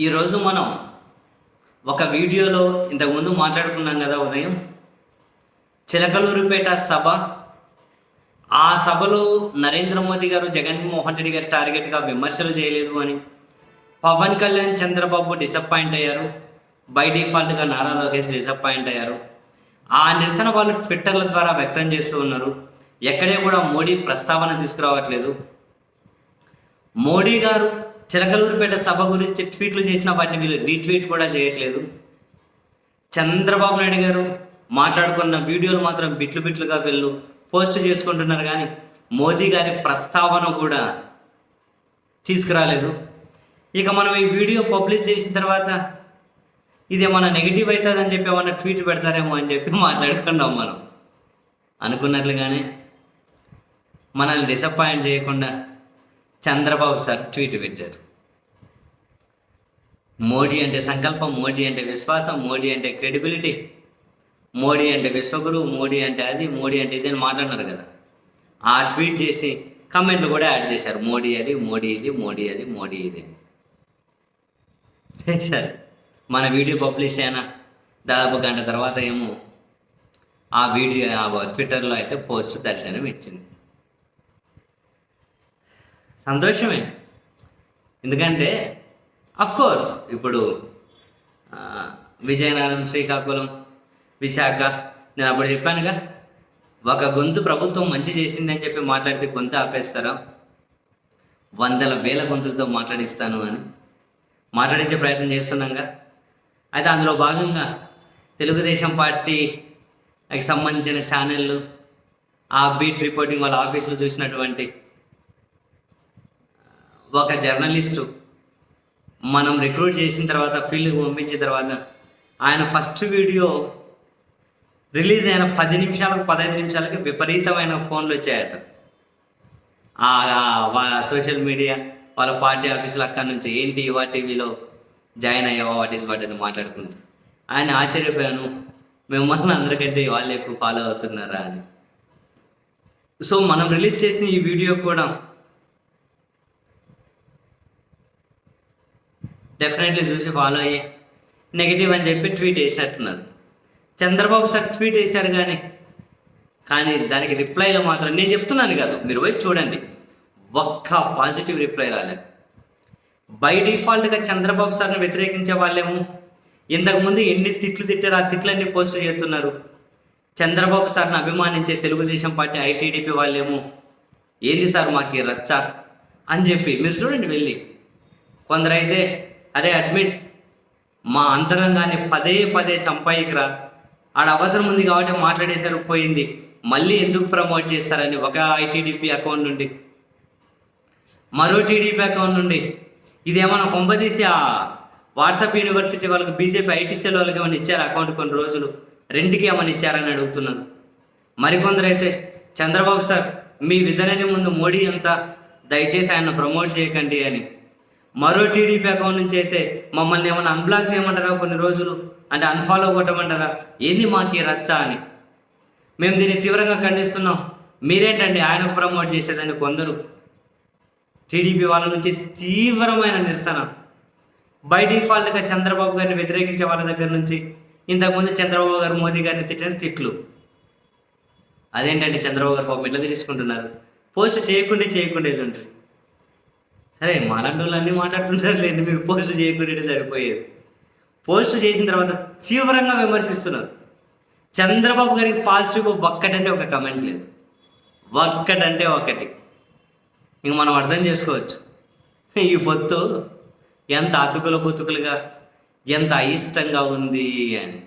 ఈరోజు మనం ఒక వీడియోలో ఇంతకుముందు మాట్లాడుకున్నాం కదా ఉదయం. చిలకలూరుపేట సభ. ఆ సభలో నరేంద్ర మోదీ గారు జగన్మోహన్ రెడ్డి గారి టార్గెట్గా విమర్శలు చేయలేదు అని పవన్ కళ్యాణ్ చంద్రబాబు డిసప్పాయింట్ అయ్యారు. బై డిఫాల్ట్గా నారా లోకేష్ డిసప్పాయింట్ అయ్యారు. ఆ నిరసన వాళ్ళు ట్విట్టర్ల ద్వారా వ్యక్తం చేస్తూ ఉన్నారు. ఎక్కడే కూడా మోడీ ప్రస్తావన తీసుకురావట్లేదు. మోడీ గారు చిలకలూరుపేట సభ గురించి ట్వీట్లు చేసిన వాటిని వీళ్ళు రీట్వీట్ కూడా చేయట్లేదు. చంద్రబాబు నాయుడు గారు మాట్లాడుకున్న వీడియోలు మాత్రం బిట్లు బిట్లుగా వీళ్ళు పోస్ట్ చేసుకుంటున్నారు కానీ మోదీ గారి ప్రస్తావన కూడా తీసుకురాలేదు. ఇక మనం ఈ వీడియో పబ్లిష్ చేసిన తర్వాత ఇది ఏమన్నా నెగిటివ్ అవుతుందని చెప్పి ఏమన్నా ట్వీట్ పెడతారేమో అని చెప్పి మాట్లాడుకున్నాం మనం. అనుకున్నట్లుగానే మనల్ని డిసప్పాయింట్ చేయకుండా చంద్రబాబు సార్ ట్వీట్ పెట్టారు. మోడీ అంటే సంకల్పం మోడీ అంటే విశ్వాసం మోడీ అంటే క్రెడిబిలిటీ మోడీ అంటే విశ్వగురు మోడీ అంటే అది మోడీ అంటే ఇది అని మాట్లాడినారు కదా. ఆ ట్వీట్ చేసి కమెంట్లు కూడా యాడ్ చేశారు. మోడీ అది మోడీ ఇది మోడీ అది మోడీ ఇది చేశారు మన వీడియో పబ్లిష్ అయినా దాదాపు గంట తర్వాత ఏమో ఆ వీడియో ఆ ట్విట్టర్లో అయితే పోస్ట్ దర్శనం ఇచ్చింది సంతోషమే. ఎందుకంటే కోర్స్ ఇప్పుడు విజయనగరం శ్రీకాకుళం విశాఖ నేను అప్పుడు చెప్పానుగా ఒక గొంతు ప్రభుత్వం మంచి చేసిందని చెప్పి మాట్లాడితే గొంతు ఆపేస్తారా? వందల వేల గొంతులతో మాట్లాడిస్తాను అని మాట్లాడించే ప్రయత్నం చేస్తున్నాగా. అయితే అందులో భాగంగా తెలుగుదేశం పార్టీకి సంబంధించిన ఛానళ్ళు ఆ బీట్ రిపోర్టింగ్ వాళ్ళ ఆఫీసులో చూసినటువంటి ఒక జర్నలిస్టు మనం రిక్రూట్ చేసిన తర్వాత ఫీల్డ్కి పంపించిన తర్వాత ఆయన ఫస్ట్ వీడియో రిలీజ్ అయిన పది నిమిషాలకు పదహైదు నిమిషాలకి విపరీతమైన ఫోన్లు వచ్చాయట వాళ్ళ సోషల్ మీడియా వాళ్ళ పార్టీ ఆఫీసులు అక్కడి నుంచి ఏంటి యువ టీవీలో జాయిన్ అయ్యావా వాట్ ఈస్ వాట్ అని మాట్లాడుకుంటూ ఆయన ఆశ్చర్యపోయాను మిమ్మల్ని అందరికంటే వాళ్ళు ఎక్కువ ఫాలో అవుతున్నారా అని. సో మనం రిలీజ్ చేసిన ఈ వీడియో కూడా డెఫినెట్లీ చూసి ఫాలో అయ్యి. నెగిటివ్ అని చెప్పి ట్వీట్ వేసినట్టున్నారు. చంద్రబాబు సార్ ట్వీట్ వేశారు కానీ కానీ దానికి రిప్లైలో మాత్రం నేను చెప్తున్నాను కాదు మీరు పోయి చూడండి. ఒక్క పాజిటివ్ రిప్లై రాలేదు బై డిఫాల్ట్గా చంద్రబాబు సార్ని వ్యతిరేకించే వాళ్ళేమో. ఇంతకుముందు ఎన్ని తిట్లు తిట్టారు ఆ తిట్లన్నీ పోస్ట్ చేస్తున్నారు. చంద్రబాబు సార్ని అభిమానించే తెలుగుదేశం పార్టీ ఐటీడీపీ వాళ్ళేమో. ఏంది సార్ మాకు రచ్చ? అని చెప్పి మీరు చూడండి వెళ్ళి. కొందరైతే అరే అడ్మిట్ మా అంతరంగాన్ని పదే పదే చంపాయికిరా ఆడ అవసరం ఉంది కాబట్టి మాట్లాడేశారు పోయింది. మళ్ళీ ఎందుకు ప్రమోట్ చేస్తారని ఒక ఐటీడీపీ అకౌంట్ నుండి. మరో టీడీపీ అకౌంట్ నుండి. ఇదేమన్నా కొంపదీసి ఆ వాట్సాప్ యూనివర్సిటీ వాళ్ళకి బీజేపీ ఐటీ సెల్ వాళ్ళకి ఏమైనా ఇచ్చారు అకౌంట్ కొన్ని రోజులు? రెంట్కి ఏమైనా ఇచ్చారని అడుగుతున్నాను. మరికొందరైతే చంద్రబాబు సార్ మీ విజనరీ ముందు మోడీ అంతా దయచేసి ఆయన ప్రమోట్ చేయకండి అని. మరో టీడీపీ అకౌంట్ నుంచి అయితే మమ్మల్ని ఏమైనా అన్బ్లాక్ చేయమంటారా కొన్ని రోజులు? అంటే అన్ఫాలో కొట్టమంటారా? ఏది మాకు ఈ రచ్చ అని? మేము దీన్ని తీవ్రంగా ఖండిస్తున్నాం. మీరేంటండి ఆయనకు ప్రమోట్ చేసేదని కొందరు? టీడీపీ వాళ్ళ నుంచి తీవ్రమైన నిరసన. బై డిఫాల్ట్గా చంద్రబాబు గారిని వ్యతిరేకించే వాళ్ళ దగ్గర నుంచి ఇంతకుముందు చంద్రబాబు గారు మోదీ గారిని తిట్టిన తిట్లు. అదేంటండి చంద్రబాబు గారు పాపం ఎట్లా తీసుకుంటున్నారు పోస్ట్ చేయకుండా చేయకుండా ఇది ఉంటుంది సరే మాలాంటి వాళ్ళు అన్నీ మాట్లాడుతుంటారు లేండి మీరు పోస్ట్ చేయకుండా సరిపోయేది. పోస్ట్ చేసిన తర్వాత తీవ్రంగా విమర్శిస్తున్నారు. చంద్రబాబు గారికి పాజిటివ్ ఒక్కటంటే ఒక కమెంట్ లేదు. ఒక్కటంటే ఒకటి. ఇంక మనం అర్థం చేసుకోవచ్చు. ఈ పొత్తు ఎంత అతుకుల పొతుకులుగా ఎంత అయిష్టంగా ఉంది అని.